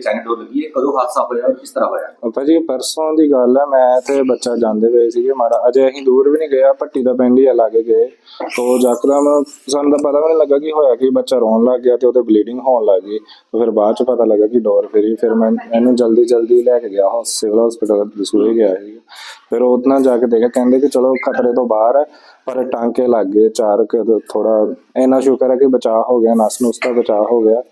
China ਡੋਰ ਲੱਗੀ ਹੈ, ਕਦੋਂ ਹਾਦਸਾ ਹੋਇਆ ਔਰ ਕਿਸ ਤਰ੍ਹਾਂ ਹੋਇਆ? ਭਾਜੀ ਪਰਸੋਂ ਦੀ ਗੱਲ ਹੈ, ਮੈਂ ਤੇ ਬੱਚਾ ਜਾਂਦੇ ਪਏ ਸੀਗੇ ਮਾੜਾ, ਅਜੇ ਅਸੀਂ ਦੂਰ ਵੀ ਨਹੀਂ ਗਏ ਭੱਟੀ ਦਾ ਪਿੰਡ ਹੀ ਆ ਲਾਗੇ ਗਏ। ਤੋ ਜਕਦਮ ਸਾਨੂੰ ਤਾਂ ਪਤਾ ਵੀ ਨਹੀਂ ਲੱਗਾ ਕਿ ਹੋਇਆ ਕਿ, ਬੱਚਾ ਰੋਣ ਲੱਗ ਗਿਆ ਤੇ ਉਹਦੇ ਬਲੀਡਿੰਗ ਹੋਣ ਲੱਗ ਗਈ। ਤੇ ਫਿਰ ਬਾਅਦ ਚ ਪਤਾ ਲੱਗਾ ਕਿ ਡੋਰ ਫੇਰੀ, ਫਿਰ ਮੈਂ ਇਹਨੂੰ ਜਲਦੀ ਜਲਦੀ ਲੈ ਕੇ ਗਿਆ ਸਿਵਲ ਹਸਪੀਟਲ ਦਸੂਏ ਗਿਆ ਸੀ। ਫਿਰ ਉਹਨਾਂ ਜਾ ਕੇ ਦੇਖਿਆ, ਕਹਿੰਦੇ ਕਿ ਚਲੋ ਖਤਰੇ ਤੋਂ ਬਾਹਰ ਹੈ, ਪਰ ਟਾਂਕੇ ਲੱਗ ਗਏ ਚਾਰ ਥੋੜਾ ਇੰਨਾ ਸ਼ੁਕਰ ਹੈ ਕਿ ਬਚਾਅ ਹੋ ਗਿਆ ਨਸ ਨੁਸ ਦਾ ਬਚਾਅ ਹੋ ਗਿਆ।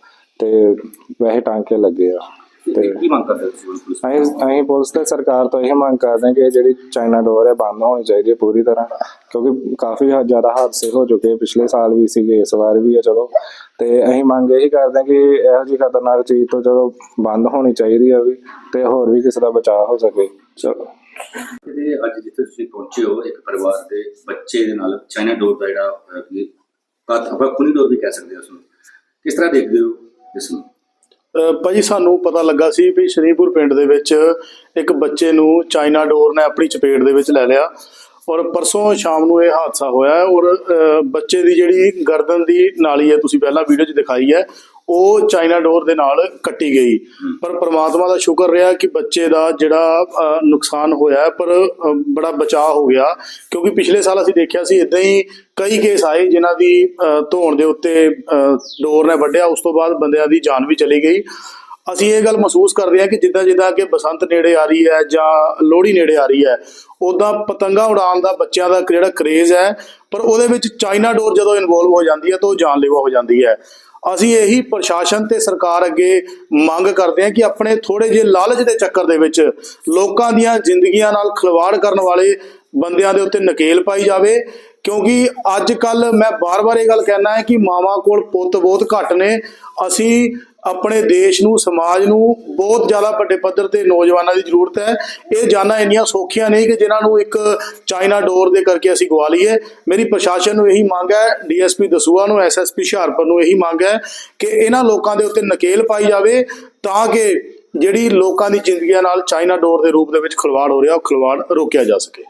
ਤੇ ਵੈਸੇ ਟਾਂਕੇ ਲੱਗੇ ਆ। ਤੇ ਕੀ ਮੰਗ ਕਰਦੇ ਹੋ? ਅਸੀਂ ਅਸੀਂ ਪੁਲਿਸ ਤੇ ਸਰਕਾਰ ਤੋਂ ਇਹ ਮੰਗ ਕਰਦੇ ਹਾਂ ਕਿ ਇਹ ਜਿਹੜੀ ਚਾਈਨਾ ਡੋਰ ਹੈ ਬੰਦ ਹੋਣੀ ਚਾਹੀਦੀ ਹੈ ਪੂਰੀ ਤਰ੍ਹਾਂ ਕਿਉਂਕਿ ਕਾਫੀ ਹ- ਜ਼ਿਆਦਾ ਹਾਦਸੇ ਹੋ ਚੁੱਕੇ ਪਿਛਲੇ ਸਾਲ ਵੀ ਸੀਗੇ ਇਸ ਵਾਰ ਵੀ ਹੈ ਚਲੋ। ਤੇ ਅਸੀਂ ਮੰਗ ਇਹੀ ਕਰਦੇ ਹਾਂ ਕਿ ਇਹੋ ਜਿਹੀ ਖਤਰਨਾਕ ਚੀਜ਼ ਤੋਂ ਚਲੋ ਬੰਦ ਹੋਣੀ ਚਾਹੀਦੀ ਹੈ ਵੀ ਤੇ ਹੋਰ ਵੀ ਕਿਸੇ ਦਾ ਬਚਾਅ ਹੋ ਸਕੇ। ਚਲੋ। ਤੇ ਅੱਜ ਜਿੱਥੇ ਤੁਸੀਂ ਪਹੁੰਚੇ ਹੋ ਇੱਕ ਪਰਿਵਾਰ ਦੇ ਬੱਚੇ ਦੇ ਨਾਲ ਚਾਈਨਾ ਡੋਰ ਦਾ ਜਿਹੜਾ ਅਹ, ਕਿ ਆਪਾਂ ਖੂਨੀ ਡੋਰ ਵੀ ਕਹਿ ਸਕਦੇ ਹਾਂ ਉਸ ਨੂੰ ਕਿਸ ਤਰ੍ਹਾਂ ਦੇਖਦੇ ਹੋ? ਇਸ ਨੂੰ? ਅਹ ਭਾਜੀ ਸਾਨੂੰ ਪਤਾ ਲੱਗਾ ਸੀ ਵੀ ਸ਼ਰੀਪੁਰ ਪਿੰਡ ਦੇ ਵਿੱਚ ਇੱਕ ਬੱਚੇ ਨੂੰ ਚਾਈਨਾ ਡੋਰ ਨੇ ਆਪਣੀ ਚਪੇਟ ਦੇ ਵਿੱਚ ਲੈ ਲਿਆ। ਔਰ ਪਰਸੋਂ ਸ਼ਾਮ ਨੂੰ ਇਹ ਹਾਦਸਾ ਹੋਇਆ ਹੈ ਔਰ ਬੱਚੇ ਦੀ ਜਿਹੜੀ ਗਰਦਨ ਦੀ ਨਾਲੀ ਹੈ, ਤੁਸੀਂ ਪਹਿਲਾਂ ਵੀਡੀਓ 'ਚ ਦਿਖਾਈ ਹੈ, ਉਹ ਚਾਈਨਾ ਡੋਰ ਦੇ ਨਾਲ ਕੱਟੀ ਗਈ। ਪਰ ਪ੍ਰਮਾਤਮਾ ਦਾ ਸ਼ੁਕਰ ਰਿਹਾ ਕਿ ਬੱਚੇ ਦਾ ਜਿਹੜਾ ਨੁਕਸਾਨ ਹੋਇਆ ਪਰ ਬੜਾ ਬਚਾਅ ਹੋ ਗਿਆ। ਕਿਉਂਕਿ ਪਿਛਲੇ ਸਾਲ ਅਸੀਂ ਦੇਖਿਆ ਸੀ ਇਦਾਂ ਹੀ ਕਈ ਕੇਸ ਆਏ ਜਿਨ੍ਹਾਂ ਦੀ ਧੋਣ ਦੇ ਉੱਤੇ ਡੋਰ ਨੇ ਵੱਢਿਆ। ਉਸ ਤੋਂ ਬਾਅਦ ਬੰਦਿਆਂ ਦੀ ਜਾਨ ਵੀ ਚਲੀ ਗਈ। ਅਸੀਂ ਇਹ ਗੱਲ ਮਹਿਸੂਸ ਕਰਦੇ ਹਾਂ ਕਿ ਜਿੱਦਾਂ ਜਿੱਦਾਂ ਕਿ ਬਸੰਤ ਨੇੜੇ ਆ ਰਹੀ ਹੈ ਜਾਂ ਲੋਹੜੀ ਨੇੜੇ ਆ ਰਹੀ ਹੈ ਉਦਾਂ ਪਤੰਗਾ ਉਡਾਉਣ ਦਾ ਬੱਚਿਆਂ ਦਾ ਜਿਹੜਾ ਕਰੇਜ਼ ਹੈ, ਪਰ ਉਹਦੇ ਵਿੱਚ ਚਾਈਨਾ ਡੋਰ ਜਦੋਂ ਇਨਵੋਲਵ ਹੋ ਜਾਂਦੀ ਹੈ ਤਾਂ ਉਹ ਜਾਨਲੇਵਾ ਹੋ ਜਾਂਦੀ ਹੈ। ਅਸੀਂ ਇਹੀ ਪ੍ਰਸ਼ਾਸਨ ਤੇ ਸਰਕਾਰ ਅੱਗੇ ਮੰਗ ਕਰਦੇ ਹਾਂ ਕਿ ਆਪਣੇ ਥੋੜੇ ਜਿਹੇ ਲਾਲਚ ਦੇ ਚੱਕਰ ਦੇ ਵਿੱਚ ਲੋਕਾਂ ਦੀਆਂ ਜ਼ਿੰਦਗੀਆਂ ਨਾਲ ਖਿਲਵਾੜ ਕਰਨ ਵਾਲੇ ਬੰਦਿਆਂ ਦੇ ਉੱਤੇ ਨਕੇਲ ਪਾਈ ਜਾਵੇ, ਕਿਉਂਕਿ ਅੱਜ ਕੱਲ ਮੈਂ ਬਾਰ-ਬਾਰ ਇਹ ਗੱਲ ਕਹਿਣਾ ਹੈ ਕਿ ਮਾਵਾਂ ਕੋਲ ਪੁੱਤ ਬਹੁਤ ਘੱਟ ਨੇ, ਅਸੀਂ ਆਪਣੇ ਦੇਸ਼ ਨੂੰ, ਸਮਾਜ ਨੂੰ ਬਹੁਤ ਜ਼ਿਆਦਾ ਵੱਡੇ ਪੱਧਰ ਤੇ ਨੌਜਵਾਨਾਂ ਦੀ ਜ਼ਰੂਰਤ ਹੈ। ਇਹ ਜਾਨਾਂ ਇੰਨੀਆਂ ਸੌਖੀਆਂ ਨਹੀਂ ਕਿ ਜਿਨ੍ਹਾਂ ਨੂੰ ਇੱਕ ਚਾਈਨਾ ਡੋਰ ਦੇ ਕਰਕੇ ਅਸੀਂ ਗਵਾ ਲਈਏ। ਮੇਰੀ ਪ੍ਰਸ਼ਾਸਨ ਨੂੰ ਇਹੀ ਮੰਗ ਹੈ, ਡੀਐਸਪੀ ਦਸੂਆ ਨੂੰ, ਐਸਐਸਪੀ ਹੁਸ਼ਿਆਰਪੁਰ ਨੂੰ ਇਹੀ ਮੰਗ ਹੈ ਕਿ ਇਹਨਾਂ ਲੋਕਾਂ ਦੇ ਉੱਤੇ ਨਕੇਲ ਪਾਈ ਜਾਵੇ ਤਾਂ ਕਿ ਜਿਹੜੀ ਲੋਕਾਂ ਦੀ ਜ਼ਿੰਦਗੀਆਂ ਨਾਲ ਚਾਈਨਾ ਡੋਰ ਦੇ ਰੂਪ ਦੇ ਵਿੱਚ ਖਿਲਵਾੜ ਹੋ ਰਿਹਾ, ਉਹ ਖਿਲਵਾੜ ਰੋਕਿਆ ਜਾ ਸਕੇ।